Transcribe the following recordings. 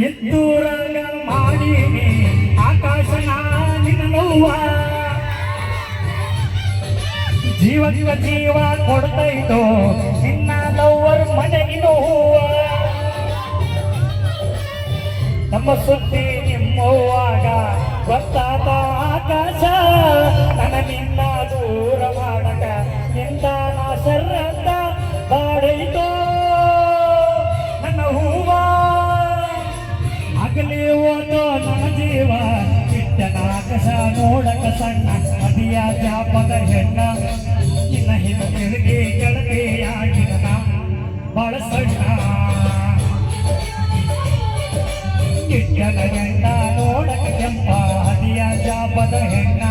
ಎತ್ತೂರಂಗ ಮಾಡಿನಿ ಆಕಾಶ ನಿನ್ನ ನೋವ ಜೀವ ಜೀವ ಜೀವ ಕೊಡ್ತೈತೋ ನಿನ್ನ ಲವ್ವರ್ ಮನೆಗೆ ನೋವ ನಮ್ಮ ಸುದ್ದಿ ನಿಮ್ಮವಾಗ ಗೊತ್ತಾದ ಆಕಾಶ. ನನ್ನ ದೂರ ಮಾಡಕ ನಿಂದ ನಾ ಸರ್ರಂತ ಬಾಡೈತೋ. ನನ್ನ ಹೂವ, ಆಗಲಿ ಓದೋ ನನ್ನ ಜೀವ ಇಟ್ಟನ ಕಸ ನೋಡಕ ಸಣ್ಣ ಅದಿಯ ಜಾಪದ ಹೆಣ್ಣ. ನಿನ್ನ ಹಿಂದಿರುಗಿ ಕೆಳಗೆಯಾಗಿನ ಬಹಳ ಸಣ್ಣ. ಇಟ್ಟನ ಹೆಣ್ಣ ನೋಡಕ ಕೆಂಪ ಅದಿಯ ಜಾಪದ ಹೆಣ್ಣ.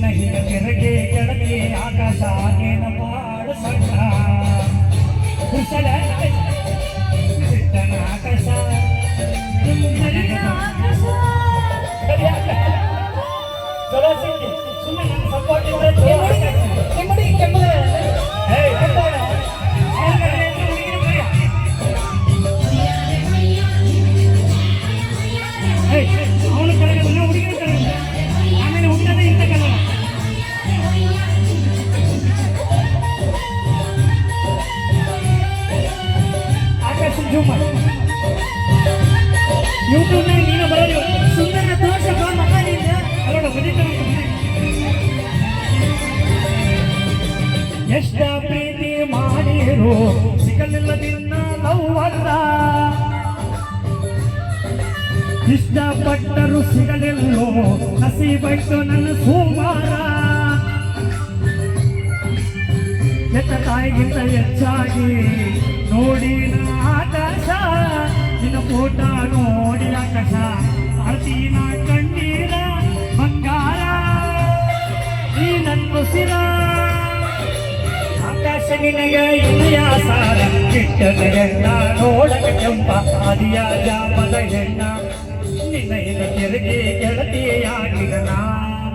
ನಿನ್ನ ಹಿಂದಿರುಗಿ ಕೆಳಗೆ ಆಕಾಶ ಆಗಿನ ಬಹಳ ಸಣ್ಣ. ಕುಶಲ ಆಕಾಶ. ಚಲೋ ಸಿಕ್ಕಿ ಸುಮ್ಮನೆ ಸಪೋರ್ಟ್ ಇದ್ರೆ ಜೂಮ್ ಮಾಡಿ ಯೂಟ್ಯೂಬ್ನಾಗ ನೀನು ಸುಂದರ ಬರೀತಾನೆ ಎಷ್ಟ ಪ್ರೀತಿ ಮಾಡಿರು, ಸಿಗಲಿಲ್ಲ ನಿನ್ನ ಲವ್ವಲ್ಲ ಇಷ್ಟಪಟ್ಟರು ಸಿಗಲಿಲ್ಲೋ ನಸೀಬೈತು ನನ್ನ ಸೋಮಾರ. ಎತ್ತ ತಾಯಿಗಿಂತ ಹೆಚ್ಚಾಗಿ ನಿನಗೆ ಇಲ್ಲಿಯ ಸಾರ ಕಿಟ್ಟನ ಹೆಣ್ಣ ನೋಡಕ ಕೆಂಪ ಅದಿಯ ಜಾಮದ ಹೆಣ್ಣ ನಿನ್ನ ಇನ ಕೆಳಗೆ ಗೆಳತಿಯಾಗಿದ ನಾ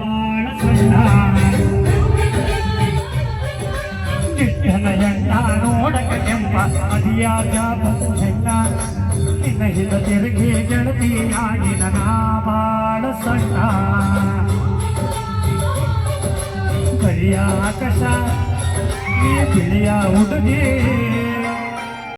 ಬಾಳ ಸಣ್ಣ ಕಿಟ್ಟನ ಹೆಣ್ಣ ನೋಡಕ ಕೆಂಪ ಅದಿಯ ಜಾಮದ ಹೆಣ್ಣ ನಿನ್ನ ಹಿತ ತೆರಿಗೆ ಗೆಳತಿಯಾಗಿದ ನಾ ಬಾಳ ಸಣ್ಣ ಕರಿಯ ಆಕಾಶ பிரியா உடனே.